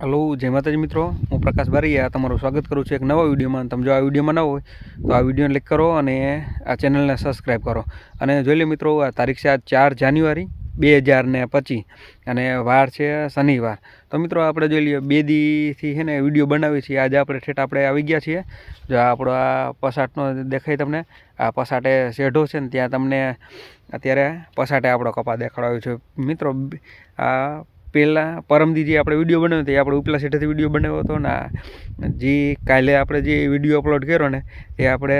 Hello, જય માતાજી મિત્રો. હું પ્રકાશ બારીયા. તમારું સ્વાગત કરું છું એક નવા વિડીયોમાં. તમે જો આ વિડીયોમાં ન હોય, તો આ વિડીયોને ક્લિક કરો અને આ ચેનલને સબસ્ક્રાઈબ કરો. અને જોઈ લે મિત્રો, આ તારીખ છે આ ચાર જાન્યુઆરી બે હજાર ને પચીસ અને વાર છે શનિવાર. તો મિત્રો, આપણે જોઈ લઈએ, બે દીથી છે ને વીડિયો બનાવીએ છીએ. આજે આપણે ઠેઠ આપણે આવી ગયા છીએ. જો આપણો આ પસાટનો દેખાય તમને. આ પસાટે શેઢો છે ને ત્યાં તમને અત્યારે પસાટે આપણો કપા દેખાડાવ્યો છે. મિત્રો, આ પહેલાં પરમદી જે આપણે વીડિયો બનાવ્યો હતો, એ આપણે ઉપલા સેઠેથી વીડિયો બનાવ્યો હતો ને જે કાલે આપણે જે વીડિયો અપલોડ કર્યો ને, એ આપણે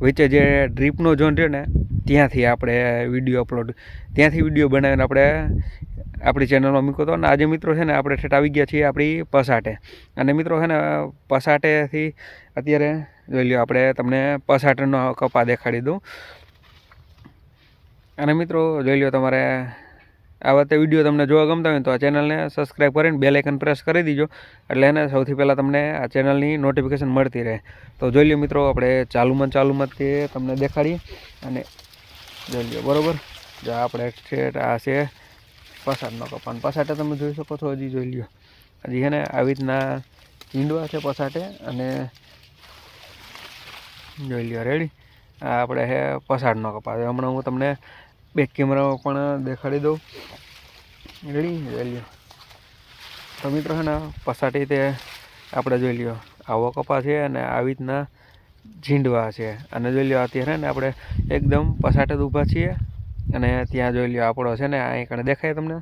વચ્ચે જે ડ્રીપનો ઝોન રહ્યો ને, ત્યાંથી આપણે વીડિયો અપલોડ ત્યાંથી વીડિયો બનાવીને આપણે આપણી ચેનલમાં મૂક્યો હતો અને આજે મિત્રો છે ને આપણે ઠેઠ આવી ગયા છીએ આપણી પસાટે. અને મિત્રો છે ને, પસાટેથી અત્યારે જોઈ લો આપણે તમને પસાટેનો કપા દેખાડી દઉં. અને મિત્રો જોઈ લ્યો તમારે આ તે વીડિયો તમને જોવા ગમતા હોય તો આ ચેનલને સબસ્ક્રાઈબ કરીને બેલ આઇકન પ્રેસ કરી દીજો. એટલે એને સૌથી પહેલાં તમને આ ચેનલની નોટિફિકેશન મળતી રહે. તો જોઈ લ્યો મિત્રો, આપણે ચાલુમાં ચાલુમાં તે તમને દેખાડીએ. અને જોઈ લ્યો, બરાબર? જો આપણે છે આ છે પસાટનો કપાન પસાટે તમે જોઈ શકો છો, હજી જોઈ લ્યો. હજી છે ને આવી રીતના ચીંડવા છે પસાટે અને જોઈ લ્યો રેડી આ આપણે છે પસાડનો કપાસ હમણાં હું તમને બેક કેમેરામાં પણ દેખાડી દઉં. રેડી, જોઈ લ્યો. તો મિત્રો છે ને પસાટી તે આપણે જોઈ લ્યો આવો કપા છે અને આવી રીતના ઝીંડવા છે. અને જોઈ લ્યો, અત્યારે ને આપણે એકદમ પસાટે જ ઊભા છીએ. અને ત્યાં જોઈ લ્યો, આપણો છે ને અહીં કણે દેખાય તમને?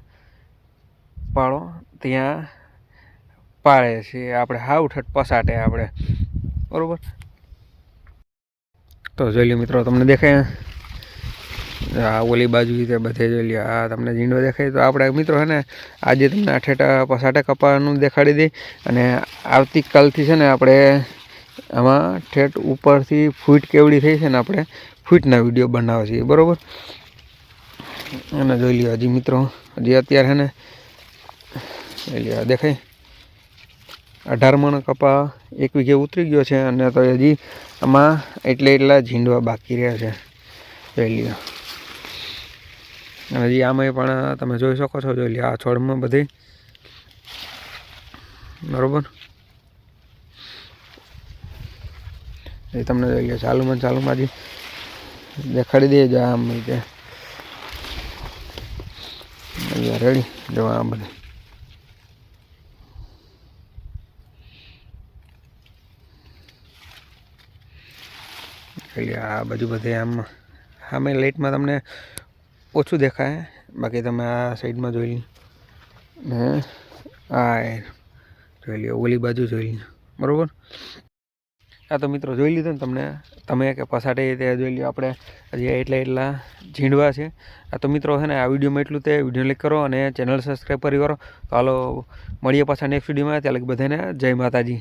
પાળો ત્યાં પાળે છે. આપણે હાવ ઠઠ પસાટે આપણે. બરાબર? તો જોઈ લ્યો મિત્રો, તમને દેખાય આ ઓલી બાજુ રીતે બધે જોઈ લે આ તમને ઝીંડો દેખાય તો આપણે મિત્રો છે ને આજે તમને આઠેટા પસાટે કપાનું દેખાડી દઈ અને આવતીકાલથી છે ને આપણે આમાં ઠેઠ ઉપરથી ફૂટ કેવડી થઈ છે ને આપણે ફૂટના વીડિયો બનાવે છીએ, બરાબર? અને જોઈ લ્યો હજી મિત્રો, હજી અત્યારે છે ને જોઈ લ્યો દેખાય. અઢાર મણ કપા એક વીઘે ઉતરી ગયો છે અને તો હજી આમાં એટલે એટલા ઝીંડવા બાકી રહ્યા છે. જોઈ લ્યો. અને હજી આમાં પણ તમે જોઈ શકો છો, જોઈ લ્યો, આ છોડમાં બધી. બરોબર? એ તમને જોઈ લે ચાલુમાં ચાલુમાં હજી દેખાડી દઈએ જો આમ રીતે. રેડી, જો આમ બધે. આ બાજુ બધે આમ સામે લાઇટમાં તમને ઓછું દેખાય, બાકી તમે આ સાઈડમાં જોઈ ને આ જોઈ લ્યો ઓલી બાજુ જોઈ લ્યો બરાબર? આ તો મિત્રો જોઈ લીધું ને તમને? તમે કે પસાટે તે જોઈ લ્યો આપણે હજી એટલા એટલા ઝીંડવા છે. આ તો મિત્રો છે ને, આ વિડીયોમાં એટલું તે વીડિયો લાઈક કરો અને ચેનલ સબસ્ક્રાઈબ કરી કરો. તો હાલો, મળીએ પાછા નેક્સ્ટ વિડીયોમાં. ત્યાં લગી બધાને જય માતાજી.